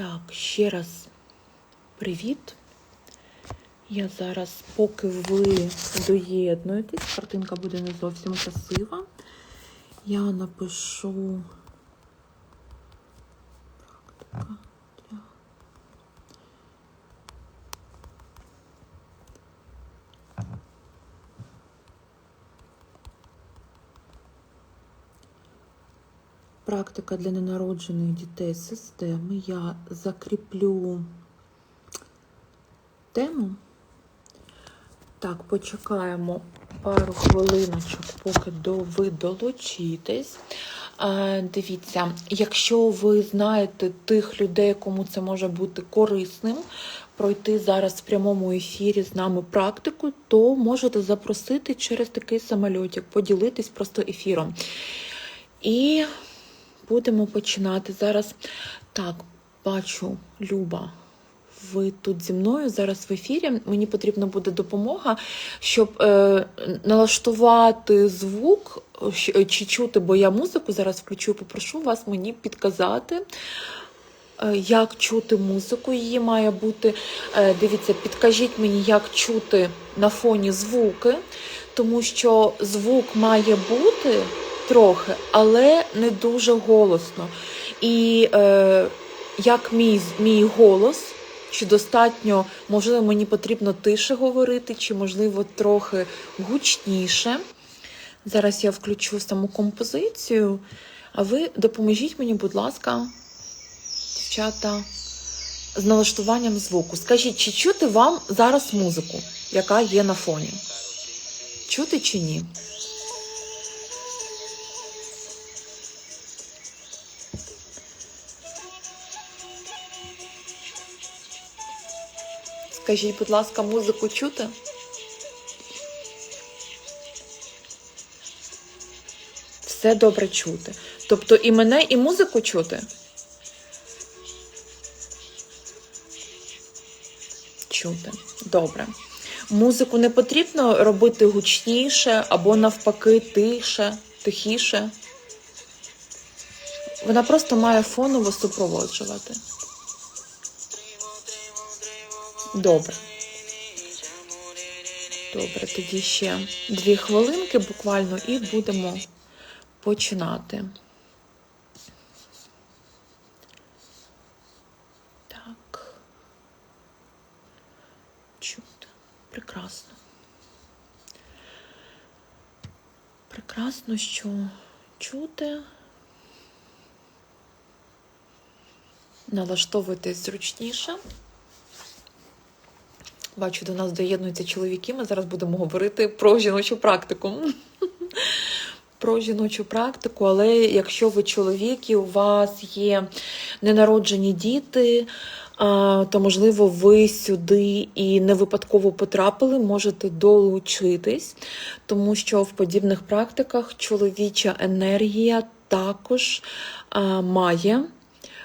Так, ще раз привіт. Я зараз, поки ви доєднуєтесь, картинка буде не зовсім красива. Я напишу практика практика для ненароджених дітей системи. Я закріплю тему. Так, почекаємо пару хвилиночок, поки до ви долучитесь. Дивіться, якщо ви знаєте тих людей, кому це може бути корисним, пройти зараз в прямому ефірі з нами практику, то можете запросити через такий самольотик, поділитись просто ефіром. І будемо починати зараз. Так, бачу, Люба. Ви тут зі мною зараз в ефірі. Мені потрібна буде допомога, щоб е, налаштувати звук чи чути, бо я музику зараз включу. Попрошу вас мені підказати, е, як чути музику. Її має бути. Е, дивіться, підкажіть мені, як чути на фоні звуки, тому що звук має бути трохи, але не дуже голосно. І е, як мій, мій голос. Чи достатньо, можливо, мені потрібно тише говорити, чи, можливо, трохи гучніше. Зараз я включу саму композицію, а ви допоможіть мені, будь ласка, дівчата, з налаштуванням звуку. Скажіть, чи чути вам зараз музику, яка є на фоні? Чути чи ні? Скажіть, будь ласка, музику чути? Все добре чути. Тобто і мене, і музику чути? Чути. Добре. Музику не потрібно робити гучніше або навпаки тише, тихіше. Вона просто має фоново супроводжувати. Добре. Добре, тоді ще дві хвилинки буквально і будемо починати. Так. Чути. Прекрасно. Прекрасно, що чути. Налаштовуйтесь зручніше. Бачу, до нас доєднуються чоловіки. Ми зараз будемо говорити про жіночу практику. Про жіночу практику, але якщо ви чоловік і у вас є ненароджені діти, то можливо ви сюди і не випадково потрапили, можете долучитись, тому що в подібних практиках чоловіча енергія також має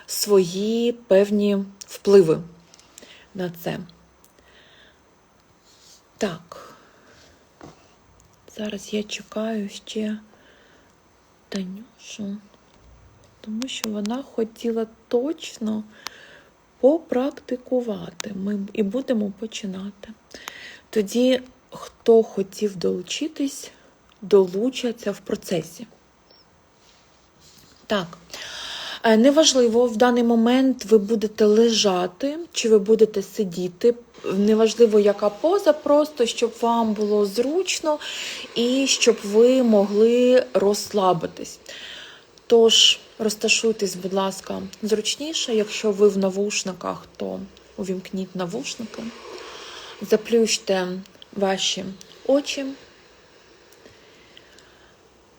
свої певні впливи на це. Так. Зараз я чекаю ще Танюшу, тому що вона хотіла точно попрактикувати. Ми і будемо починати. Тоді, хто хотів долучитись, долучаться в процесі. Так. Е, Неважливо, в даний момент ви будете лежати чи ви будете сидіти. Неважливо, яка поза, просто щоб вам було зручно і щоб ви могли розслабитись. Тож, розташуйтесь, будь ласка, зручніше. Якщо ви в навушниках, то увімкніть навушники, заплющте ваші очі,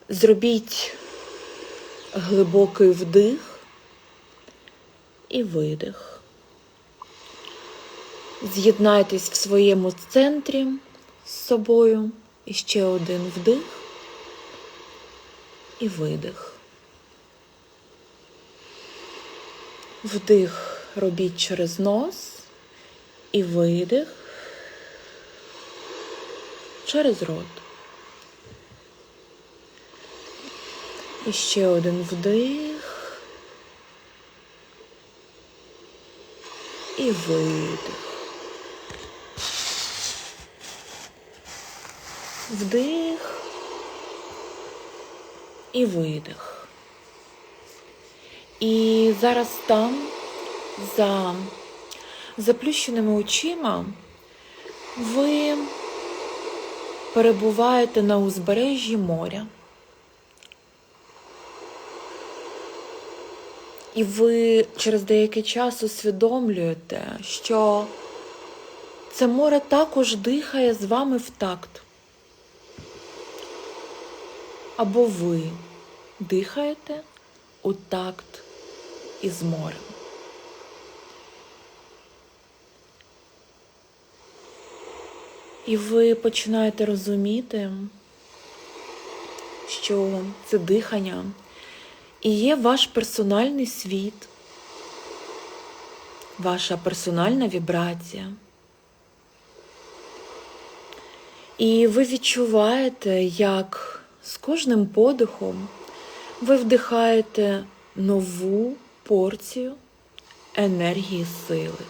зробіть глибокий вдих і видих. З'єднайтесь в своєму центрі з собою. І ще один вдих і видих. Вдих робіть через нос і видих через рот. І ще один вдих і видих. Вдих і видих. І зараз там, за заплющеними очима, ви перебуваєте на узбережжі моря. І ви через деякий час усвідомлюєте, що це море також дихає з вами в такт. Або ви дихаєте у такт із морем. І ви починаєте розуміти, що це дихання і є ваш персональний світ, ваша персональна вібрація. І ви відчуваєте, як з кожним подихом ви вдихаєте нову порцію енергії сили.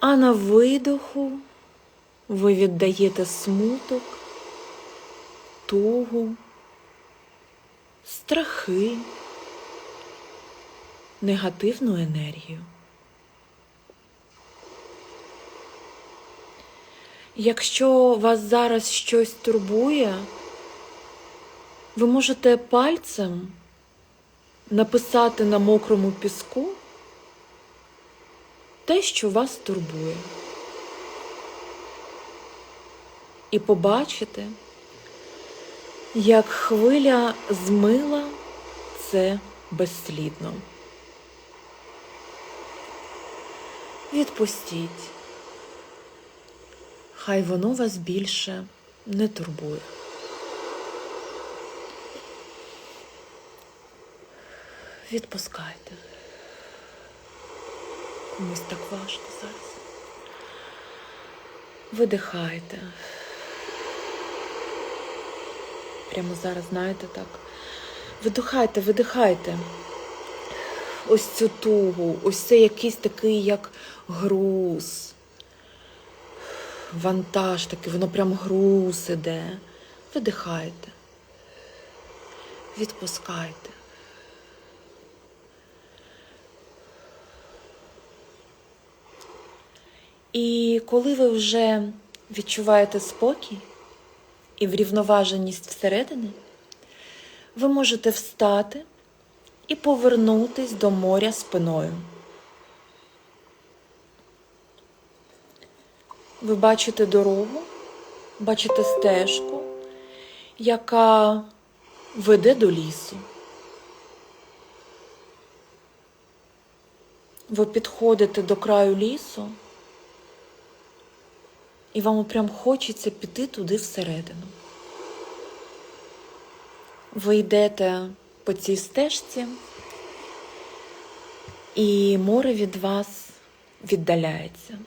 А на видоху ви віддаєте смуток, тугу, страхи, негативну енергію. Якщо вас зараз щось турбує, ви можете пальцем написати на мокрому піску те, що вас турбує. І побачите, як хвиля змила це безслідно. Відпустіть. Хай воно вас більше не турбує. Відпускайте. Комусь так важко зараз. Видихайте. Прямо зараз, знаєте, так. Видихайте, видихайте. Ось цю тугу, ось це якийсь такий, як груз. Вантаж такий, воно прям груз іде. Видихайте. Відпускайте. І коли ви вже відчуваєте спокій і врівноваженість всередині, ви можете встати і повернутись до моря спиною. Ви бачите дорогу, бачите стежку, яка веде до лісу. Ви підходите до краю лісу, і вам прям хочеться піти туди всередину. Ви йдете по цій стежці, і море від вас віддаляється.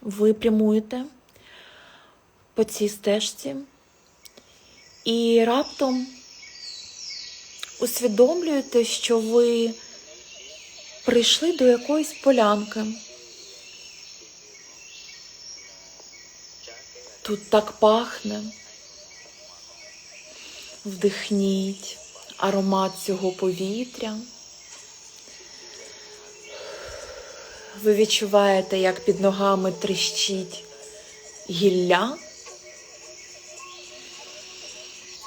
Ви прямуєте по цій стежці і раптом усвідомлюєте, що ви прийшли до якоїсь полянки. Тут так пахне. Вдихніть аромат цього повітря. Ви відчуваєте, як під ногами тріщить гілля,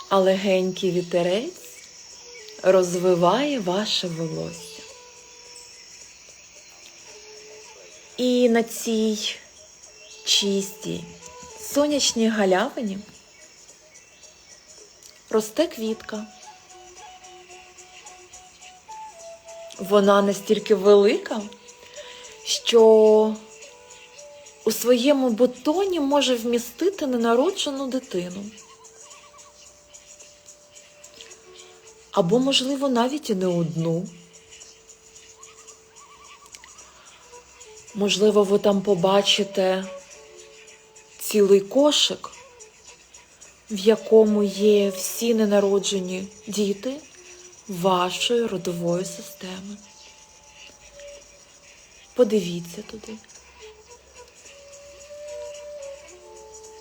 а легенький вітерець розвиває ваше волосся. І на цій чистій сонячній галявині росте квітка. Вона настільки велика, що у своєму бутоні може вмістити ненароджену дитину. Або, можливо, навіть і не одну. Можливо, ви там побачите цілий кошик, в якому є всі ненароджені діти вашої родової системи. Подивіться туди.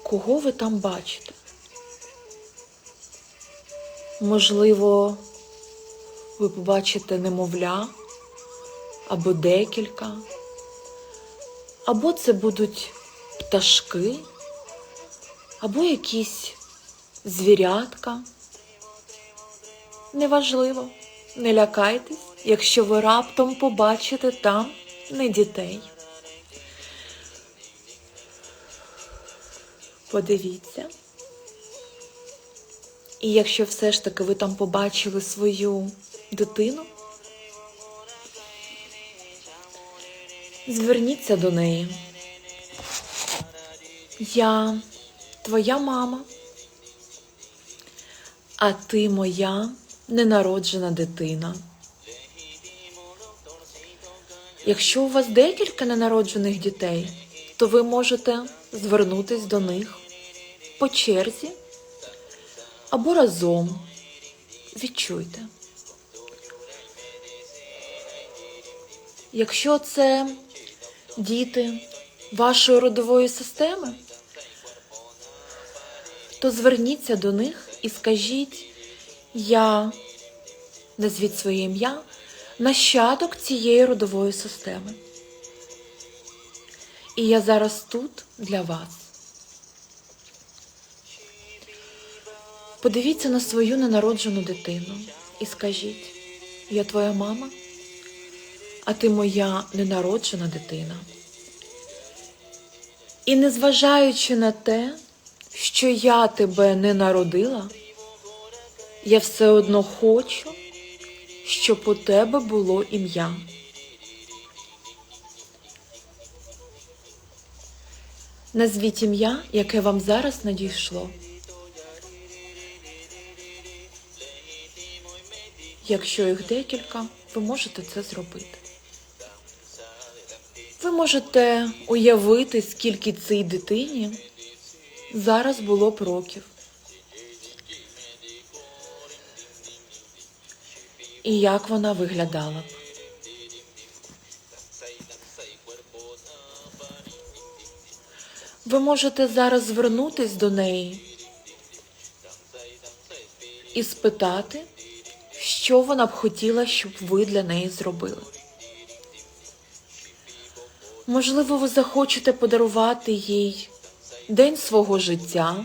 Кого ви там бачите? Можливо, ви побачите немовля або декілька, або це будуть пташки, або якісь звірятка. Неважливо, не лякайтесь, якщо ви раптом побачите там не дітей. Подивіться. І якщо все ж таки ви там побачили свою дитину, зверніться до неї. Я твоя мама, а ти моя ненароджена дитина. Якщо у вас декілька ненароджених дітей, то ви можете звернутись до них по черзі або разом. Відчуйте. Якщо це діти вашої родової системи, то зверніться до них і скажіть, я назвіть своє ім'я, нащадок цієї родової системи. І я зараз тут для вас. Подивіться на свою ненароджену дитину і скажіть, я твоя мама, а ти моя ненароджена дитина. І незважаючи на те, що я тебе не народила, я все одно хочу, щоб у тебе було ім'я. Назвіть ім'я, яке вам зараз надійшло. Якщо їх декілька, ви можете це зробити. Ви можете уявити, скільки цій дитині зараз було б років. І як вона виглядала б. Ви можете зараз звернутись до неї і спитати, що вона б хотіла, щоб ви для неї зробили. Можливо, ви захочете подарувати їй день свого життя.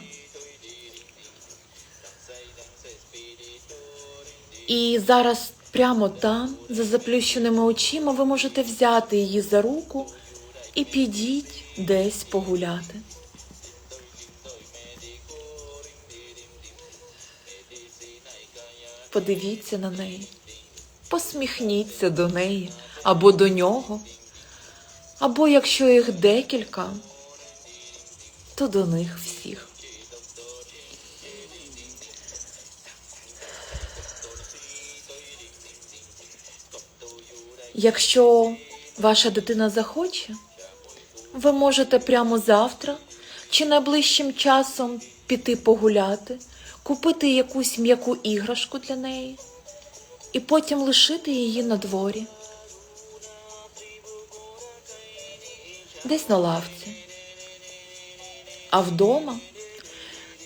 І зараз прямо там, за заплющеними очима, ви можете взяти її за руку і підіть десь погуляти. Подивіться на неї, посміхніться до неї або до нього, або якщо їх декілька, то до них всіх. Якщо ваша дитина захоче, ви можете прямо завтра чи найближчим часом піти погуляти, купити якусь м'яку іграшку для неї і потім лишити її на дворі. Десь на лавці. А вдома?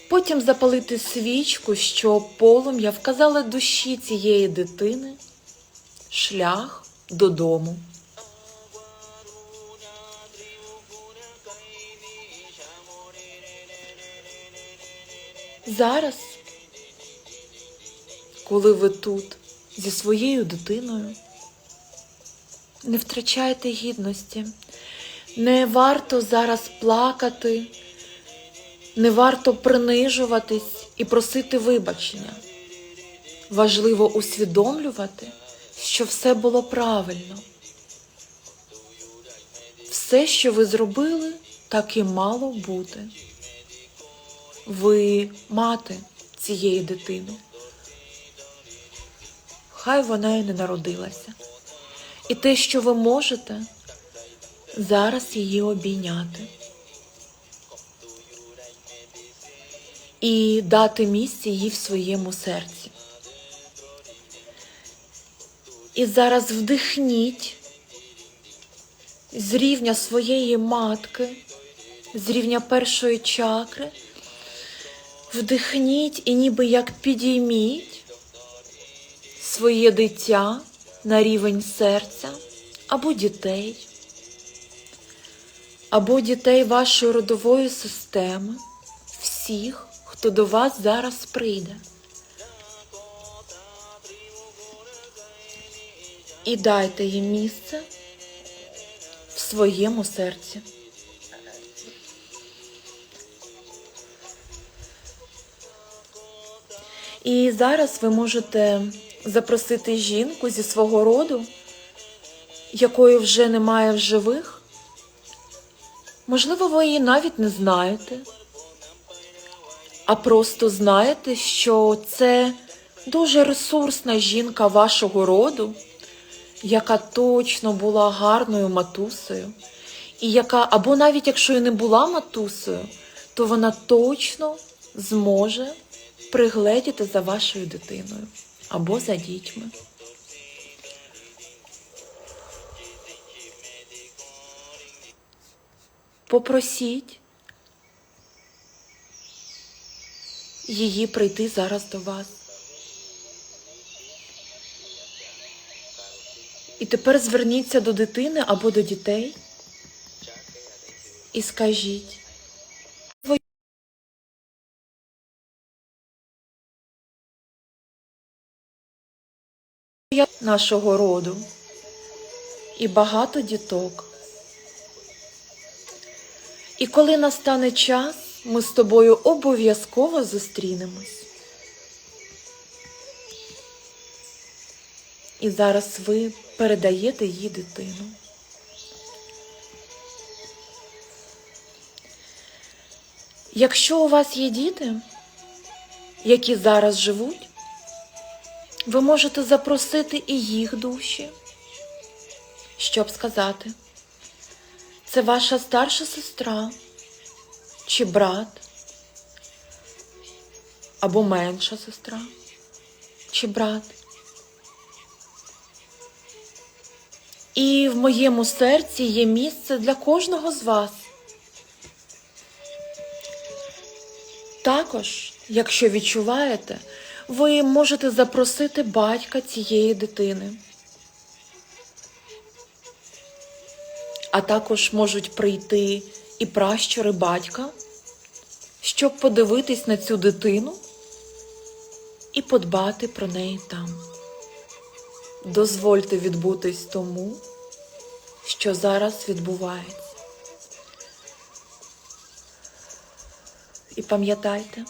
Потім запалити свічку, щоб полум'я вказало душі цієї дитини. Шлях додому. Зараз, коли ви тут зі своєю дитиною, не втрачайте гідності, не варто зараз плакати, не варто принижуватись і просити вибачення. Важливо усвідомлювати, що все було правильно. Все, що ви зробили, так і мало бути. Ви мати цієї дитини. Хай вона і не народилася. І те, що ви можете, зараз її обійняти. І дати місце їй в своєму серці. І зараз вдихніть з рівня своєї матки, з рівня першої чакри. Вдихніть і ніби як підійміть своє дитя на рівень серця або дітей, або дітей вашої родової системи, всіх, хто до вас зараз прийде. І дайте їм місце в своєму серці. І зараз ви можете запросити жінку зі свого роду, якої вже немає в живих. Можливо, ви її навіть не знаєте, а просто знаєте, що це дуже ресурсна жінка вашого роду, яка точно була гарною матусею, і яка, або навіть якщо і не була матусею, то вона точно зможе пригледіти за вашою дитиною або за дітьми. Попросіть її прийти зараз до вас. І тепер зверніться до дитини або до дітей і скажіть. Нашого роду і багато діток. І коли настане час, ми з тобою обов'язково зустрінемось. І зараз ви передаєте їй дитину. Якщо у вас є діти, які зараз живуть, ви можете запросити і їх душі, щоб сказати, це ваша старша сестра чи брат, або менша сестра чи брат. І в моєму серці є місце для кожного з вас. Також, якщо відчуваєте, ви можете запросити батька цієї дитини. А також можуть прийти і пращури батька, щоб подивитись на цю дитину і подбати про неї там. Дозвольте відбутись тому, що зараз відбувається. І пам'ятайте,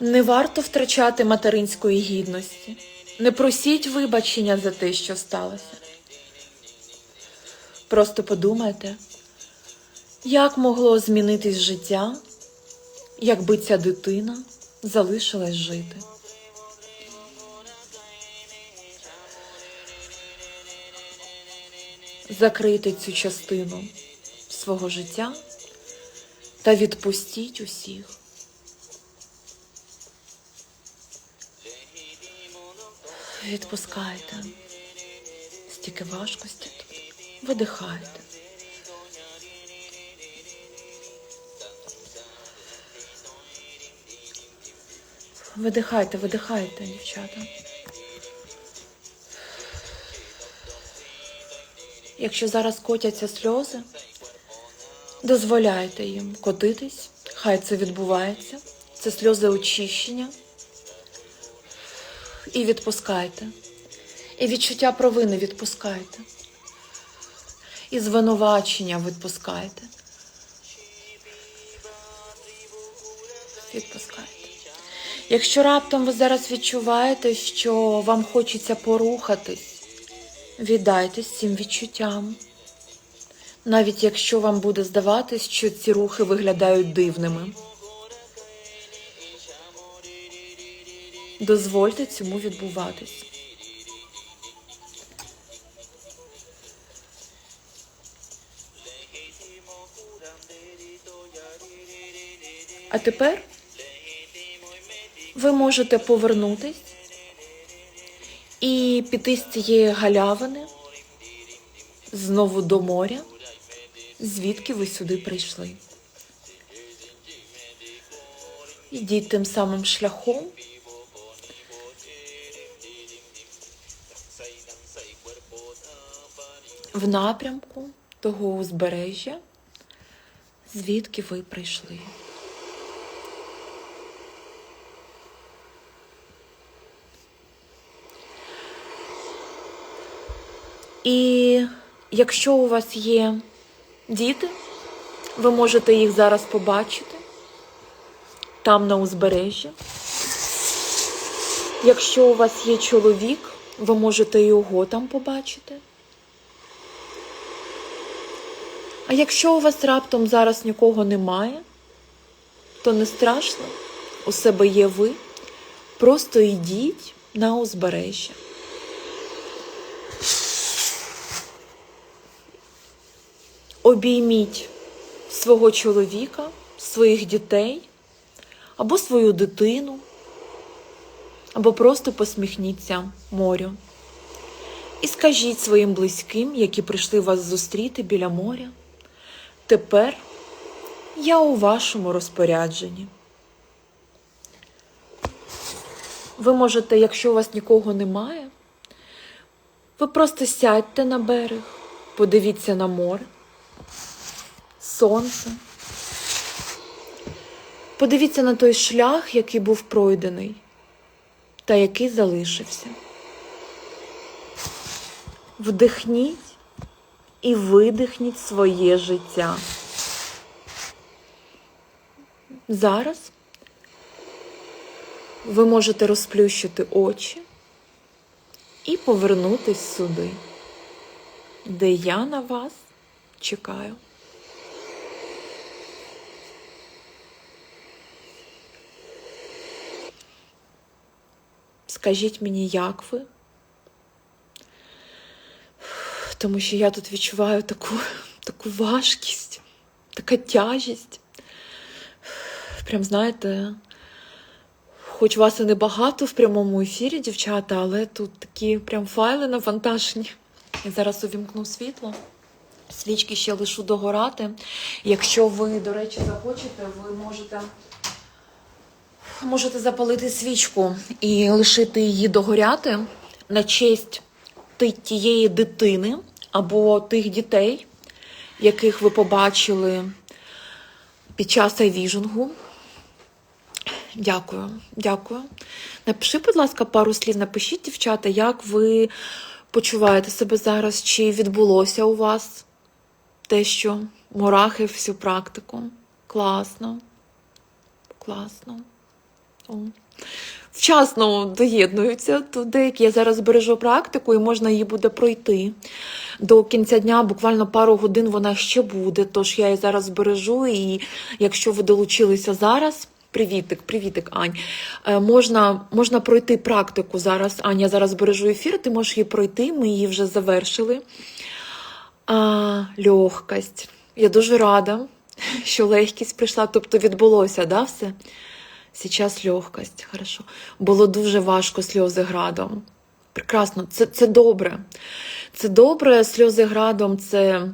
не варто втрачати материнської гідності. Не просіть вибачення за те, що сталося. Просто подумайте, як могло змінитись життя, якби ця дитина залишилась жити. Закрийте цю частину свого життя та відпустіть усіх. Відпускайте. Стільки важкості тут. Видихайте. Видихайте, видихайте, дівчата. Якщо зараз котяться сльози, дозволяйте їм котитись, хай це відбувається. Це сльози очищення. І відпускайте. І відчуття провини відпускайте. І звинувачення відпускайте. Відпускайте. Якщо раптом ви зараз відчуваєте, що вам хочеться порухатись, віддайтесь цим відчуттям. Навіть якщо вам буде здаватись, що ці рухи виглядають дивними. Дозвольте цьому відбуватись. А тепер ви можете повернутись і піти з цієї галявини, знову до моря, звідки ви сюди прийшли. Ідіть тим самим шляхом. В напрямку того узбережжя, звідки ви прийшли. І якщо у вас є діти, ви можете їх зараз побачити там на узбережжі. Якщо у вас є чоловік, ви можете його там побачити. А якщо у вас раптом зараз нікого немає, то не страшно, у себе є ви. Просто йдіть на узбережжя. Обійміть свого чоловіка, своїх дітей або свою дитину, або просто посміхніться морю. І скажіть своїм близьким, які прийшли вас зустріти біля моря. Тепер я у вашому розпорядженні. Ви можете, якщо у вас нікого немає, ви просто сядьте на берег, подивіться на море, сонце. Подивіться на той шлях, який був пройдений, та який залишився. Вдихніть і видихніть своє життя. Зараз ви можете розплющити очі і повернутись сюди, де я на вас чекаю. Скажіть мені, як ви? Тому що я тут відчуваю таку, таку важкість, така тяжість. Прям знаєте, хоч вас і не багато в прямому ефірі, дівчата, але тут такі прям файли навантажені. Я зараз увімкну світло. Свічки ще лишу догорати. Якщо ви, до речі, захочете, ви можете можете запалити свічку і лишити її догоряти на честь тієї дитини або тих дітей, яких ви побачили під час айвіжингу. Дякую, дякую. Напиши, будь ласка, пару слів. Напишіть, дівчата, як ви почуваєте себе зараз, чи відбулося у вас те, що мурахи всю практику. Класно. Класно. О. Вчасно доєднуються тут деякі. Я зараз збережу практику і можна її буде пройти. До кінця дня, буквально пару годин вона ще буде. Тож я її зараз збережу. І якщо ви долучилися зараз, привітик, привітик, Ань. е, Можна, можна пройти практику зараз. Аня, я зараз збережу ефір, ти можеш її пройти, ми її вже завершили. А, легкость. Я дуже рада, що легкість прийшла, тобто відбулося, да, все? Сейчас легкость, хорошо. Було дуже важко сльози градом. Прекрасно, це, це добре. Це добре, сльози градом це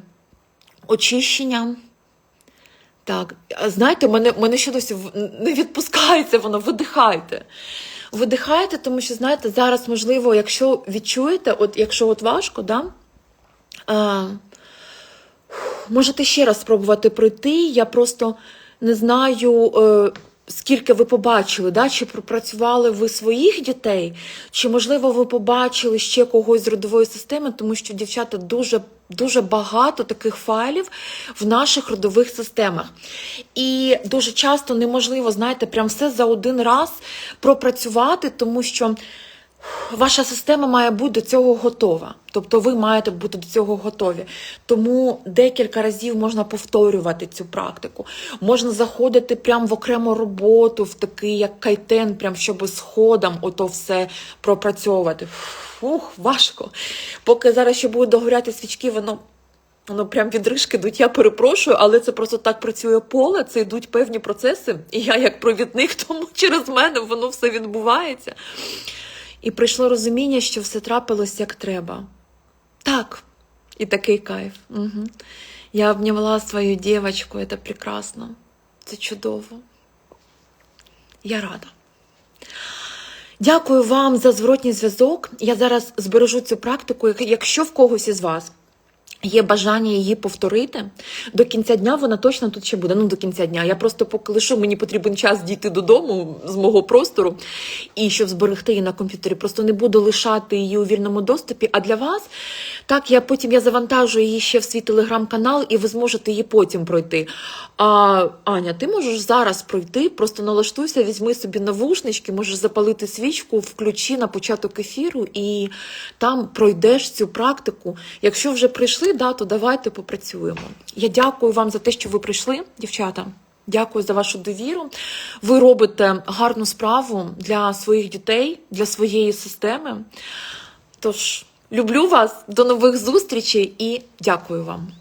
очищення. Так, знаєте, мене, мене ще досі не відпускається воно, видихайте. Видихайте, тому що, знаєте, зараз, можливо, якщо відчуєте, от якщо от важко, да, можете ще раз спробувати пройти. Я просто не знаю, е, скільки ви побачили, да? чи пропрацювали ви своїх дітей, чи, можливо, ви побачили ще когось з родової системи, тому що дівчата дуже. Дуже багато таких файлів в наших родових системах. І дуже часто неможливо, знаєте, прям все за один раз пропрацювати, тому що Ваша система має бути до цього готова. Тобто ви маєте бути до цього готові. Тому декілька разів можна повторювати цю практику. Можна заходити прямо в окрему роботу, в такий як кайтен, прям щоб сходом ото все пропрацьовувати. Фух, важко. Поки зараз ще будуть догоряти свічки, воно. Воно прям відрижки йдуть, я перепрошую, але це просто так працює поле, це йдуть певні процеси, і я як провідник, тому через мене воно все відбувається. І прийшло розуміння, що все трапилось як треба. Так, І такий кайф. Угу. Я обняла свою дівчинку, це прекрасно. Це чудово. Я рада. Дякую вам за зворотній зв'язок. Я зараз збережу цю практику. Якщо в когось із вас є бажання її повторити, до кінця дня вона точно тут ще буде. Ну, до кінця дня. Я просто поки лишу, мені потрібен час дійти додому з мого простору, і щоб зберегти її на комп'ютері. Просто не буду лишати її у вільному доступі. А для вас, так, я потім я завантажу її ще в свій телеграм-канал, і ви зможете її потім пройти. А Аня, ти можеш зараз пройти, просто налаштуйся, візьми собі навушнички, можеш запалити свічку, включи на початок ефіру, і там пройдеш цю практику. Якщо вже прийшли, да, то давайте попрацюємо. Я дякую вам за те, що ви прийшли, дівчата. Дякую за вашу довіру. Ви робите гарну справу для своїх дітей, для своєї системи. Тож люблю вас, до нових зустрічей і дякую вам.